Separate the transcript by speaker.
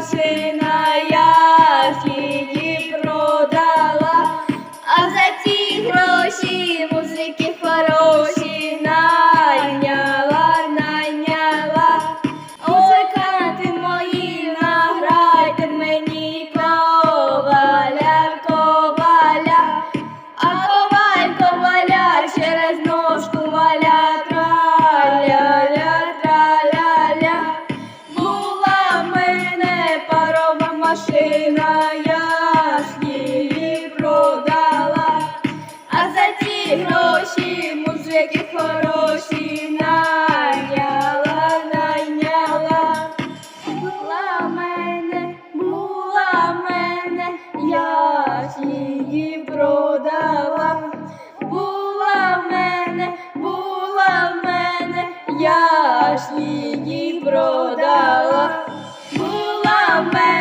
Speaker 1: আসে мене, я її продала, була в мене, була в мене, я ж її продала, була в мене.